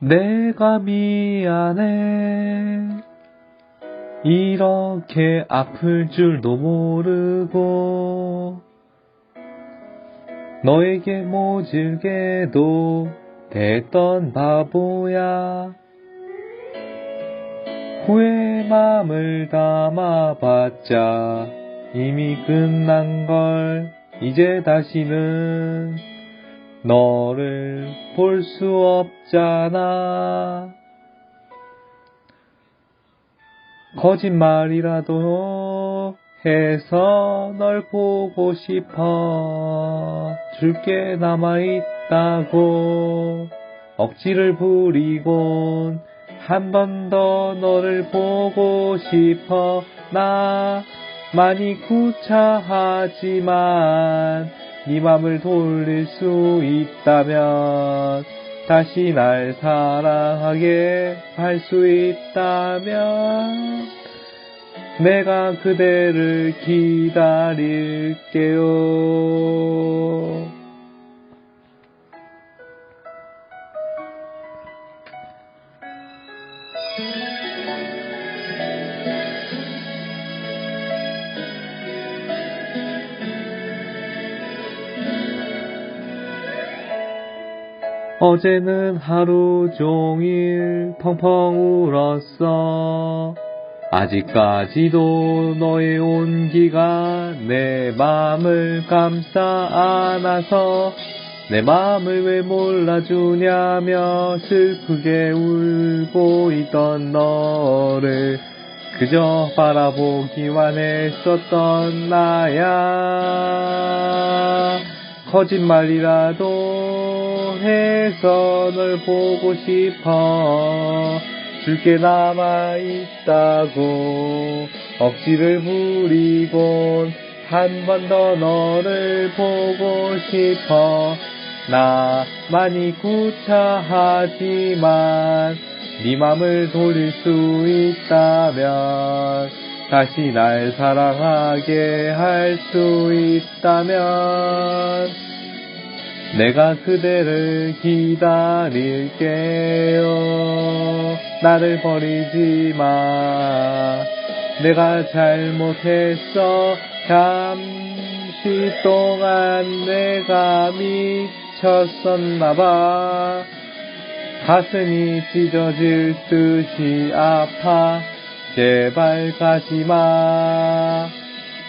내가 미안해. 이렇게 아플 줄도 모르고, 너에게 모질게도 됐던 바보야. 후회 맘을 담아봤자 이미 끝난 걸 이제 다시는 너를 볼 수 없잖아. 거짓말이라도 해서 널 보고 싶어. 줄게 남아있다고 억지를 부리곤 한 번 더 너를 보고 싶어. 나 많이 구차하지만 네 맘을 돌릴 수 있다면 다시 날 사랑하게 할 수 있다면 내가 그대를 기다릴게요. 어제는 하루 종일 펑펑 울었어. 아직까지도 너의 온기가 내 마음을 감싸 안아서 내 마음을 왜 몰라주냐며 슬프게 울고 있던 너를 그저 바라보기만 했었던 나야 거짓말이라도 해서 널 보고 싶어. 줄게 남아있다고. 억지를 부리곤 한 번 더 너를 보고 싶어. 나 많이 구차하지만 네 맘을 돌릴 수 있다면 다시 날 사랑하게 할 수 있다면 내가 그대를 기다릴게요. 나를 버리지 마. 내가 잘못했어. 잠시 동안 내가 미쳤었나봐. 가슴이 찢어질 듯이 아파. 제발 가지 마.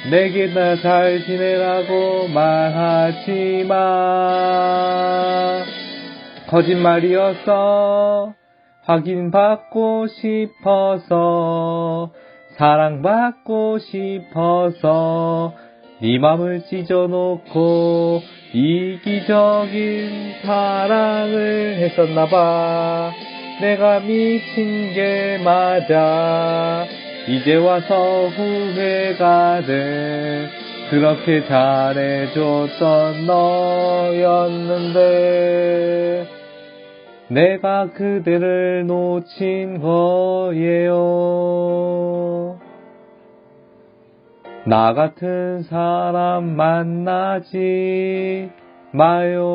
내게 나 잘 지내라고 말하지 마. 거짓말이었어. 확인받고 싶어서, 사랑받고 싶어서, 네 맘을 찢어놓고, 이기적인 사랑을 했었나봐. 내가 미친 게 맞아. 이제 와서 후회가 돼. 그렇게 잘해줬던 너였는데, 내가 그대를 놓친 거예요. 나 같은 사람 만나지 마요.